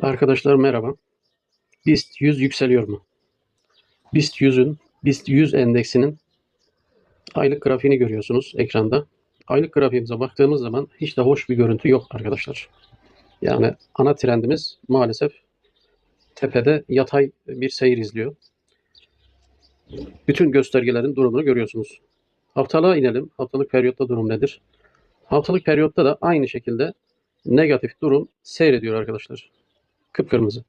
Arkadaşlar merhaba. BIST 100 yükseliyor mu? BIST 100'ün, BIST 100 endeksinin aylık grafiğini görüyorsunuz ekranda. Aylık grafiğimize baktığımız zaman hiç de hoş bir görüntü yok arkadaşlar. Yani ana trendimiz maalesef tepede yatay bir seyir izliyor. Bütün göstergelerin durumunu görüyorsunuz. Haftalığa inelim. Haftalık periyotta durum nedir? Haftalık periyotta da aynı şekilde negatif durum seyrediyor arkadaşlar. Kıpkırmızı.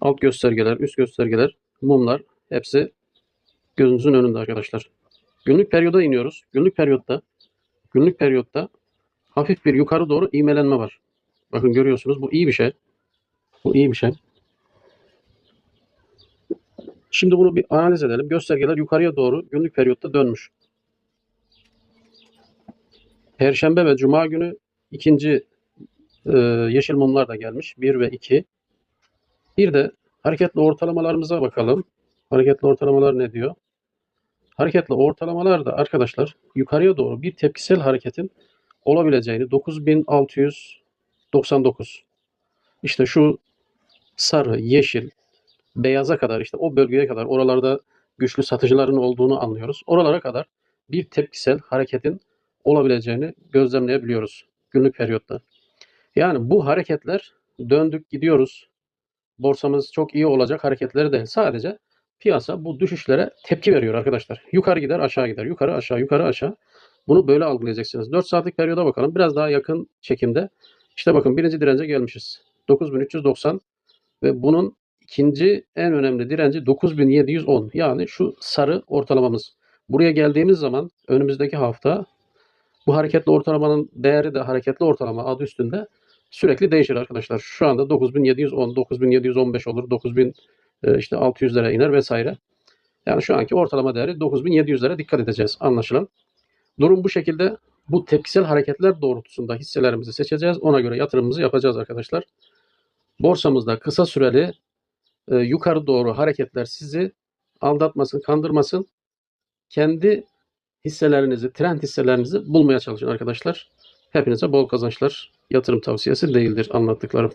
Alt göstergeler, üst göstergeler, mumlar hepsi gözünüzün önünde arkadaşlar. Günlük periyoda iniyoruz. Günlük periyotta günlük periyotta hafif bir yukarı doğru ivmelenme var. Bakın görüyorsunuz bu iyi bir şey. Bu iyi bir şey. Şimdi bunu bir analiz edelim. Göstergeler yukarıya doğru günlük periyotta dönmüş. Perşembe ve Cuma günü ikinci e, yeşil mumlar da gelmiş. 1 ve 2. Bir de hareketli ortalamalarımıza bakalım. Hareketli ortalamalar ne diyor? Hareketli ortalamalar da arkadaşlar yukarıya doğru bir tepkisel hareketin olabileceğini 9699 işte şu sarı, yeşil, beyaza kadar işte o bölgeye kadar oralarda güçlü satıcıların olduğunu anlıyoruz. Oralara kadar bir tepkisel hareketin olabileceğini gözlemleyebiliyoruz günlük periyotta. Yani bu hareketler döndük gidiyoruz. Borsamız çok iyi olacak hareketleri değil. Sadece piyasa bu düşüşlere tepki veriyor arkadaşlar. Yukarı gider aşağı gider. Yukarı aşağı yukarı aşağı. Bunu böyle algılayacaksınız. 4 saatlik periyoda bakalım. Biraz daha yakın çekimde. İşte bakın birinci dirence gelmişiz. 9390 ve bunun ikinci en önemli direnci 9710. Yani şu sarı ortalamamız. Buraya geldiğimiz zaman önümüzdeki hafta bu hareketli ortalamanın değeri de hareketli ortalama adı üstünde sürekli değişir arkadaşlar. Şu anda 9710, 9715 olur, 9000 e, işte 600'lere iner vesaire. Yani şu anki ortalama değeri 9700'lere dikkat edeceğiz anlaşılan. Durum bu şekilde bu tepkisel hareketler doğrultusunda hisselerimizi seçeceğiz. Ona göre yatırımımızı yapacağız arkadaşlar. Borsamızda kısa süreli e, yukarı doğru hareketler sizi aldatmasın, kandırmasın. Kendi hisselerinizi, trend hisselerinizi bulmaya çalışın arkadaşlar. Hepinize bol kazançlar. Yatırım tavsiyesi değildir anlattıklarım.